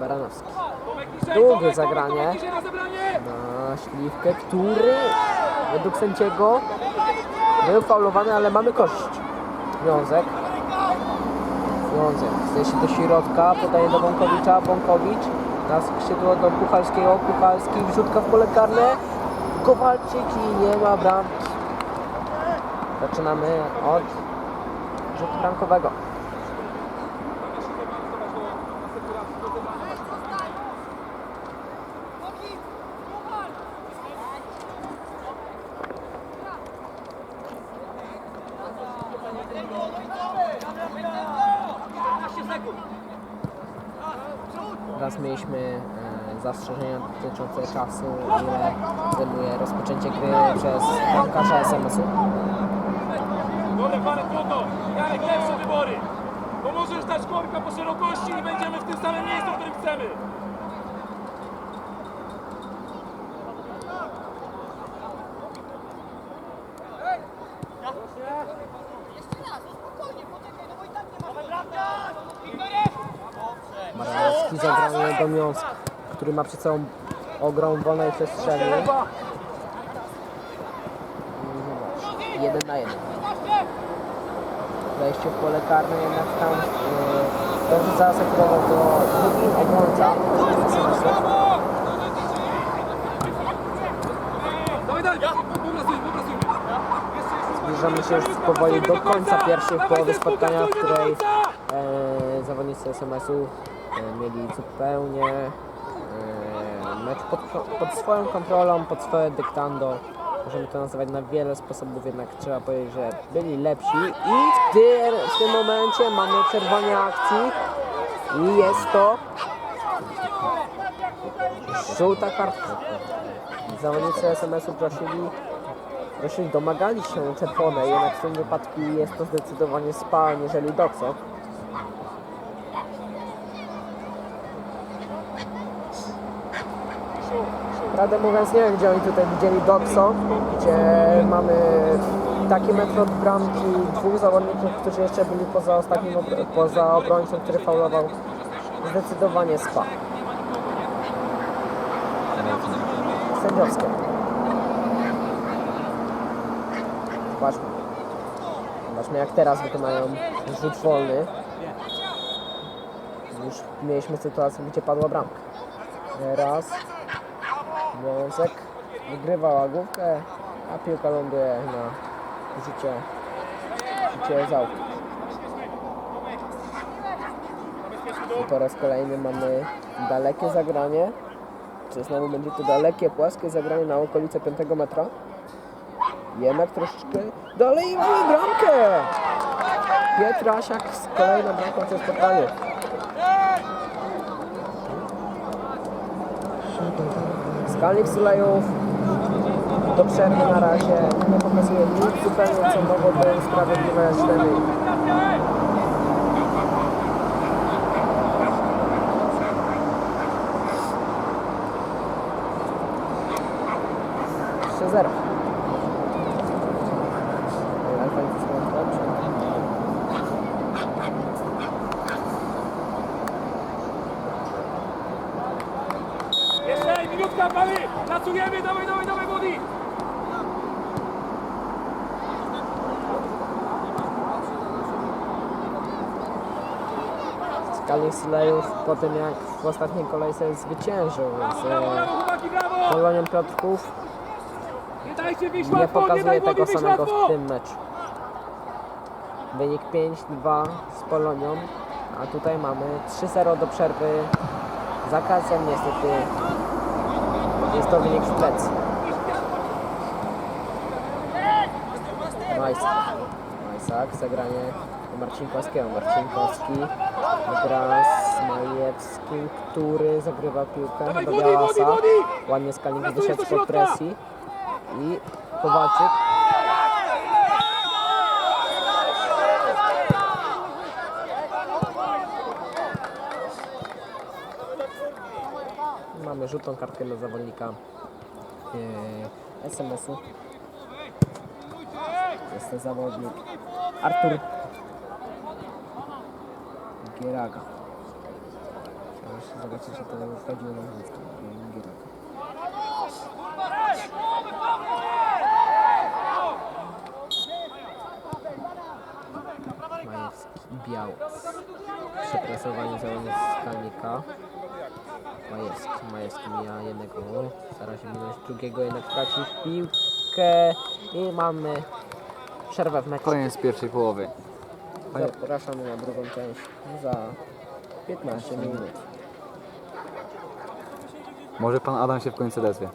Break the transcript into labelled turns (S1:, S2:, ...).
S1: Baranowski. Długie zagranie.
S2: Na
S1: śliwkę, który według sędziego był faulowany, ale mamy korzyść. Wiązek. Wiązek. Się do środka, podaje do Bąkowicza. Bąkowicz na skrzydło do Kuchalskiego. Kuchalski wrzutka w pole karne. Kowalczyk i nie ma bramki. Zaczynamy od rzutu bramkowego. Teraz mieliśmy e, zastrzeżenia dotyczące czasu, ile zajmuje rozpoczęcie gry przez bramkarza SMS-u.
S2: Dobra, parę trudno. Jarek, lepsze wybory. Bo możesz dać korka po szerokości i będziemy w tym samym miejscu, w którym chcemy.
S1: Baranowski zagranie do który ma przed sobą ogrom wolnej przestrzeni. Zobacz, Jeden na jeden. Wejście w pole karne jednak tam e, dobrze zaasekurował to drugi obrońca. Zbliżamy się już powoli do końca pierwszej połowy spotkania, w której e, zawodnicy SMS-u mieli zupełnie e, mecz pod, pod swoją kontrolą, pod swoje dyktando. Możemy to nazywać na wiele sposobów, jednak trzeba powiedzieć, że byli lepsi i w, w tym momencie mamy przerwanie akcji i jest to żółta kartka. Zawodnicy SMS-u prosili Jeśli domagali się czerwonej, jednak w tym wypadku jest to zdecydowanie spa, aniżeli dokso. Prawdę mówiąc, nie wiem, gdzie oni tutaj widzieli dokso, gdzie mamy taki metr od bramki dwóch zawodników, którzy jeszcze byli poza ostatnim poza obrońcą, który faulował. Zdecydowanie spa. Sędziowskie. Zobaczmy. Zobaczmy jak teraz wykonają rzut wolny. Już mieliśmy sytuację, gdzie padła bramka. Raz. Wiązek wygrywa łagówkę, a piłka ląduje na rzucie, rzucie z. I po raz kolejny mamy dalekie zagranie. Czy znowu będzie to dalekie, płaskie zagranie na okolice 5 metra? Jednak troszeczkę dalej mamy bramkę! Pietrasiak z kolejną bramką w tym Skalnik Sulejów do przerwy na razie nie pokazuje nic zupełnie co mogłoby usprawiedliwiać ten. Trzy zero.
S2: Minutka, pany! Pracujemy, dawaj, dawaj, dawaj, młody!
S1: Skalnik Sulejów po tym jak w ostatniej kolejce zwyciężył z
S2: Brawo, brawo, chłopaki, brawo!
S1: Polonią Piotrków
S2: Nie dajcie wyjść
S1: nie
S2: łatwo, nie
S1: pokazuje
S2: daj
S1: tego
S2: wyjść
S1: samego
S2: łatwo!
S1: w tym meczu. Wynik 5-2 z Polonią, a tutaj mamy 3-0 do przerwy. Za kasem niestety jest to wynik w plecy. Majsak. Majsak, zagranie Marcinkowskiego. Marcinkowski gra z Majewskim, który zagrywa piłkę do Białasa. Ładnie Skalnik wyszedł
S2: środka!
S1: presji. I Kowalczyk Mamy żółtą kartkę dla zawodnika e, SMS-u. Jest to zawodnik Artur Gieraga. Zobaczcie, że to chodziło na angielski. Gierek. Majewski, Biał. Przeprasowanie zawodnika. Majewski, Majewski mija jednego. Stara się minąć drugiego, jednak traci piłkę. I mamy przerwę w meczu.
S3: Koniec pierwszej połowy.
S1: Zapraszamy na drugą część za 15 minut.
S3: Może pan Adam się w końcu odezwie.